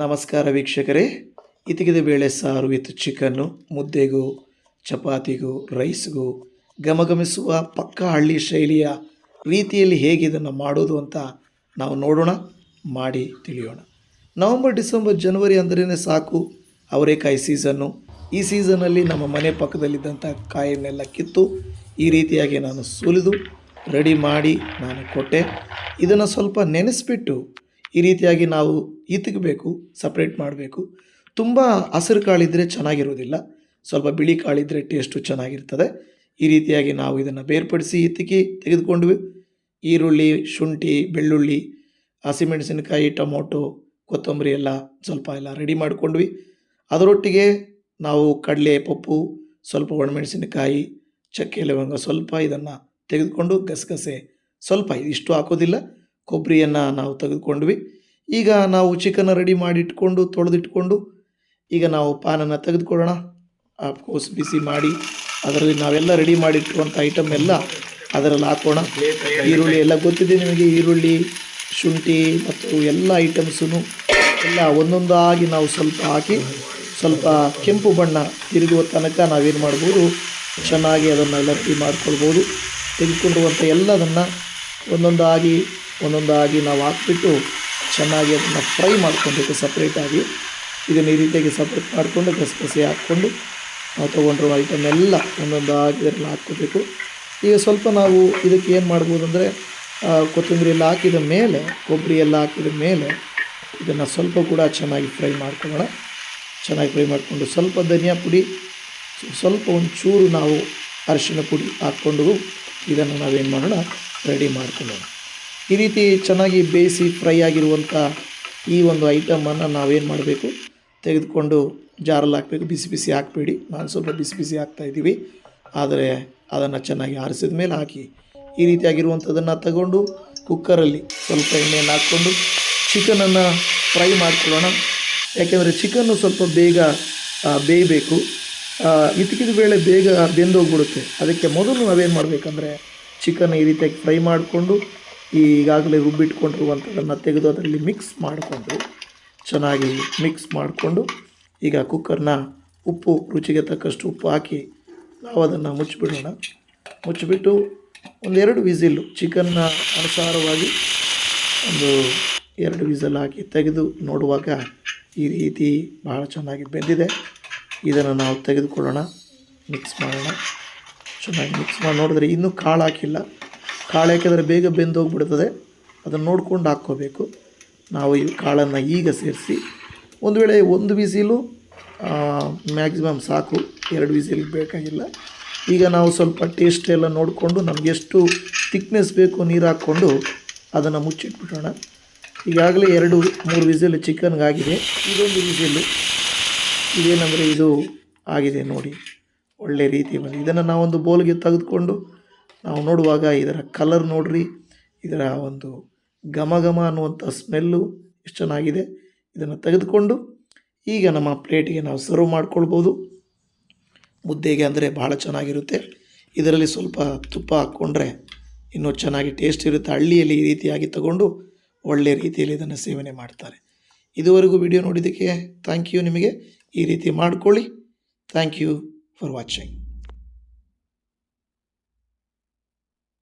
ನಮಸ್ಕಾರ ವೀಕ್ಷಕರೇ. ಇತಿಗಿದ ಬೇಳೆ ಸಾರು ವಿತ್ ಚಿಕನ್ನು, ಮುದ್ದೆಗೂ, ಚಪಾತಿಗೂ, ರೈಸ್ಗೂ ಗಮಗಮಿಸುವ ಪಕ್ಕ ಹಳ್ಳಿ ಶೈಲಿಯ ರೀತಿಯಲ್ಲಿ ಹೇಗೆ ಇದನ್ನು ಮಾಡೋದು ಅಂತ ನಾವು ನೋಡೋಣ, ಮಾಡಿ ತಿಳಿಯೋಣ. ನವಂಬರ್, ಡಿಸೆಂಬರ್, ಜನವರಿ ಅಂದ್ರೇ ಸಾಕು ಅವರೆಕಾಯಿ ಸೀಸನ್ನು. ಈ ಸೀಸನಲ್ಲಿ ನಮ್ಮ ಮನೆ ಪಕ್ಕದಲ್ಲಿದ್ದಂಥ ಕಾಯನ್ನೆಲ್ಲ ಕಿತ್ತು ಈ ರೀತಿಯಾಗಿ ನಾನು ಸುಲಿದು, ರೆಡಿ ಮಾಡಿ ನಾನು ಕೊಟ್ಟೆ. ಇದನ್ನು ಸ್ವಲ್ಪ ನೆನೆಸ್ಬಿಟ್ಟು ಈ ರೀತಿಯಾಗಿ ನಾವು ಇತ್ತಗಬೇಕು ಸಪ್ರೇಟ್ ಮಾಡಬೇಕು. ತುಂಬ ಹಸಿರು ಕಾಳಿದ್ದರೆ ಚೆನ್ನಾಗಿರೋದಿಲ್ಲ. ಸ್ವಲ್ಪ ಬಿಳಿ ಕಾಳಿದ್ದರೆ ಟೇಸ್ಟು ಚೆನ್ನಾಗಿರ್ತದೆ. ಈ ರೀತಿಯಾಗಿ ನಾವು ಇದನ್ನು ಬೇರ್ಪಡಿಸಿ ಇತ್ತಿಕ್ಕಿ ತೆಗೆದುಕೊಂಡ್ವಿ. ಈರುಳ್ಳಿ, ಶುಂಠಿ, ಬೆಳ್ಳುಳ್ಳಿ, ಹಸಿಮೆಣಸಿನಕಾಯಿ, ಟೊಮೊಟೊ, ಕೊತ್ತಂಬರಿ ಎಲ್ಲ ಸ್ವಲ್ಪ ಎಲ್ಲ ರೆಡಿ ಮಾಡಿಕೊಂಡ್ವಿ. ಅದರೊಟ್ಟಿಗೆ ನಾವು ಕಡಲೆ ಪಪ್ಪು ಸ್ವಲ್ಪ ಒಣಮೆಣಸಿನಕಾಯಿ, ಚಕ್ಕೆ ಲವಂಗ ಸ್ವಲ್ಪ ಇದನ್ನು ತೆಗೆದುಕೊಂಡು ಗಸಗಸೆ ಸ್ವಲ್ಪ ಇಷ್ಟು ಹಾಕೋದಿಲ್ಲ. ಕೊಬ್ಬರಿಯನ್ನು ನಾವು ತೆಗೆದುಕೊಂಡ್ವಿ. ಈಗ ನಾವು ಚಿಕನ್ ರೆಡಿ ಮಾಡಿಟ್ಕೊಂಡು ತೊಳೆದಿಟ್ಕೊಂಡು, ಈಗ ನಾವು ಪಾನನ್ನು ತೆಗೆದುಕೊಳ್ಳೋಣ. ಕೋಸು ಬಿಸಿ ಮಾಡಿ, ಅದರಲ್ಲಿ ನಾವೆಲ್ಲ ರೆಡಿ ಮಾಡಿಟ್ಟಿರುವಂಥ ಐಟಮ್ ಎಲ್ಲ ಅದರಲ್ಲಿ ಹಾಕೋಣ. ಈರುಳ್ಳಿ ಎಲ್ಲ ಗೊತ್ತಿದೆ ನಿಮಗೆ, ಈರುಳ್ಳಿ, ಶುಂಠಿ ಮತ್ತು ಎಲ್ಲ ಐಟಮ್ಸೂ ಎಲ್ಲ ಒಂದೊಂದಾಗಿ ನಾವು ಸ್ವಲ್ಪ ಹಾಕಿ, ಸ್ವಲ್ಪ ಕೆಂಪು ಬಣ್ಣ ತಿರುಗುವ ತನಕ ನಾವೇನು ಮಾಡ್ಬೋದು, ಚೆನ್ನಾಗಿ ಅದನ್ನೆಲ್ಲ ಲಟ್ಟಿ ಮಾಡ್ಕೊಳ್ಬೋದು. ತೆಗೆದುಕೊಂಡಿರುವಂಥ ಎಲ್ಲದನ್ನು ಒಂದೊಂದಾಗಿ ಒಂದೊಂದಾಗಿ ನಾವು ಹಾಕ್ಬಿಟ್ಟು ಚೆನ್ನಾಗಿ ಅದನ್ನು ಫ್ರೈ ಮಾಡ್ಕೊಬೇಕು ಸಪ್ರೇಟಾಗಿ ಇದನ್ನು ಈ ರೀತಿಯಾಗಿ ಸಪ್ರೇಟ್ ಮಾಡಿಕೊಂಡು ಗಸಗಸೆ ಹಾಕ್ಕೊಂಡು ನಾವು ತೊಗೊಂಡಿರೋ ಐಟಮ್ ಎಲ್ಲ ಒಂದೊಂದಾಗಿ ಇದರಲ್ಲಿ ಹಾಕ್ಕೋಬೇಕು. ಈಗ ಸ್ವಲ್ಪ ನಾವು ಇದಕ್ಕೆ ಏನು ಮಾಡ್ಬೋದು ಅಂದರೆ ಕೊತ್ತಂಬರಿ ಎಲ್ಲ ಹಾಕಿದ ಮೇಲೆ, ಕೊಬ್ಬರಿ ಎಲ್ಲ ಹಾಕಿದ ಮೇಲೆ ಇದನ್ನು ಸ್ವಲ್ಪ ಕೂಡ ಚೆನ್ನಾಗಿ ಫ್ರೈ ಮಾಡ್ಕೊಳ್ಳೋಣ. ಚೆನ್ನಾಗಿ ಫ್ರೈ ಮಾಡಿಕೊಂಡು ಸ್ವಲ್ಪ ಧನಿಯಾ ಪುಡಿ, ಸ್ವಲ್ಪ ಒಂಚೂರು ನಾವು ಅರಿಶಿನ ಪುಡಿ ಹಾಕ್ಕೊಂಡು ಇದನ್ನು ನಾವೇನು ಮಾಡೋಣ, ರೆಡಿ ಮಾಡ್ಕೊಳ್ಳೋಣ. ಈ ರೀತಿ ಚೆನ್ನಾಗಿ ಬೇಯಿಸಿ ಫ್ರೈ ಆಗಿರುವಂಥ ಈ ಒಂದು ಐಟಮನ್ನು ನಾವೇನು ಮಾಡಬೇಕು? ತೆಗೆದುಕೊಂಡು ಜಾರಲ್ಲಿ ಹಾಕಬೇಕು. ಬಿಸಿ ಬಿಸಿ ಹಾಕಬೇಡಿ. ನಾನು ಸ್ವಲ್ಪ ಬಿಸಿ ಬಿಸಿ ಹಾಕ್ತಾಯಿದ್ದೀವಿ ಆದರೆ ಅದನ್ನು ಚೆನ್ನಾಗಿ ಆರಿಸಿದ ಮೇಲೆ ಹಾಕಿ. ಈ ರೀತಿಯಾಗಿರುವಂಥದ್ದನ್ನು ತಗೊಂಡು ಕುಕ್ಕರಲ್ಲಿ ಸ್ವಲ್ಪ ಎಣ್ಣೆಯನ್ನು ಹಾಕ್ಕೊಂಡು ಚಿಕನನ್ನು ಫ್ರೈ ಮಾಡ್ಕೊಳ್ಳೋಣ. ಯಾಕೆಂದರೆ ಚಿಕನ್ನು ಸ್ವಲ್ಪ ಬೇಗ ಬೇಯಬೇಕು. ಇದ್ದಕ್ಕಿದ ವೇಳೆ ಬೇಗ ಬೆಂದೋಗ್ಬಿಡುತ್ತೆ. ಅದಕ್ಕೆ ಮೊದಲು ನಾವೇನು ಮಾಡಬೇಕಂದ್ರೆ ಚಿಕನ್ ಈ ರೀತಿಯಾಗಿ ಫ್ರೈ ಮಾಡಿಕೊಂಡು ಈಗಾಗಲೇ ರುಬ್ಬಿಟ್ಕೊಂಡಿರುವಂಥದ್ದನ್ನು ತೆಗೆದು ಅದರಲ್ಲಿ ಮಿಕ್ಸ್ ಮಾಡಿಕೊಂಡು, ಚೆನ್ನಾಗಿ ಮಿಕ್ಸ್ ಮಾಡಿಕೊಂಡು, ಈಗ ಕುಕ್ಕರ್ನ ಉಪ್ಪು, ರುಚಿಗೆ ತಕ್ಕಷ್ಟು ಉಪ್ಪು ಹಾಕಿ ನಾವು ಅದನ್ನು ಮುಚ್ಚಿಬಿಡೋಣ. ಮುಚ್ಚಿಬಿಟ್ಟು ಒಂದೆರಡು ವಿಸಿಲು ಚಿಕನ್ನ ಅನುಸಾರವಾಗಿ ಒಂದು ಎರಡು ವಿಸಲ್ ಹಾಕಿ ತೆಗೆದು ನೋಡುವಾಗ ಈ ರೀತಿ ಭಾಳ ಚೆನ್ನಾಗಿ ಬೆಂದಿದೆ. ಇದನ್ನು ನಾವು ತೆಗೆದುಕೊಳ್ಳೋಣ ಮಿಕ್ಸ್ ಮಾಡೋಣ. ಚೆನ್ನಾಗಿ ಮಿಕ್ಸ್ ಮಾಡಿ ನೋಡಿದ್ರೆ ಇನ್ನೂ ಕಾಳು ಹಾಕಿಲ್ಲ ಕಾಳು ಹಾಕಿದರೆ ಬೇಗ ಬೆಂದು ಹೋಗ್ಬಿಡ್ತದೆ. ಅದನ್ನು ನೋಡ್ಕೊಂಡು ಹಾಕ್ಕೋಬೇಕು. ನಾವು ಈ ಕಾಳನ್ನು ಈಗ ಸೇರಿಸಿ ಒಂದು ವೇಳೆ ಒಂದು ವಿಸಿಲು ಮ್ಯಾಕ್ಸಿಮಮ್ ಸಾಕು, ಎರಡು ವಿಸಿಲ್ ಬೇಕಾಗಿಲ್ಲ. ಈಗ ನಾವು ಸ್ವಲ್ಪ ಟೇಸ್ಟ್ ಎಲ್ಲ ನೋಡಿಕೊಂಡು ನಮಗೆಷ್ಟು ತಿಕ್ನೆಸ್ ಬೇಕು ನೀರು ಹಾಕ್ಕೊಂಡು ಅದನ್ನು ಮುಚ್ಚಿಟ್ಬಿಡೋಣ. ಈಗಾಗಲೇ ಎರಡು, ಮೂರು ವಿಸಿಲ್ ಚಿಕನ್ಗಾಗಿದೆ. ಇದೊಂದು ವಿಸಿಲು. ಇದೇನೆಂದರೆ ಇದು ಆಗಿದೆ ನೋಡಿ. ಒಳ್ಳೆ ರೀತಿ ಬಂದು ಇದನ್ನು ನಾವೊಂದು ಬೋಲ್ಗೆ ತೆಗೆದುಕೊಂಡು ನಾವು ನೋಡುವಾಗ ಇದರ ಕಲರ್ ನೋಡ್ರಿ, ಇದರ ಒಂದು ಘಮ ಘಮ ಅನ್ನುವಂಥ ಸ್ಮೆಲ್ಲು ಎಷ್ಟು ಚೆನ್ನಾಗಿದೆ. ಇದನ್ನು ತೆಗೆದುಕೊಂಡು ಈಗ ನಮ್ಮ ಪ್ಲೇಟಿಗೆ ನಾವು ಸರ್ವ್ ಮಾಡ್ಕೊಳ್ಬೋದು. ಮುದ್ದೆಗೆ ಅಂದರೆ ಭಾಳ ಚೆನ್ನಾಗಿರುತ್ತೆ. ಇದರಲ್ಲಿ ಸ್ವಲ್ಪ ತುಪ್ಪ ಹಾಕ್ಕೊಂಡ್ರೆ ಇನ್ನೂ ಚೆನ್ನಾಗಿ ಟೇಸ್ಟ್ ಇರುತ್ತೆ. ಹಳ್ಳಿಯಲ್ಲಿ ಈ ರೀತಿಯಾಗಿ ತಗೊಂಡು ಒಳ್ಳೆಯ ರೀತಿಯಲ್ಲಿ ಇದನ್ನು ಸೇವನೆ ಮಾಡ್ತಾರೆ. ಇದುವರೆಗೂ ವಿಡಿಯೋ ನೋಡಿದ್ದಕ್ಕೆ ಥ್ಯಾಂಕ್ ಯು ನಿಮಗೆ. ಈ ರೀತಿ ಮಾಡ್ಕೊಳ್ಳಿ. Thank you for watching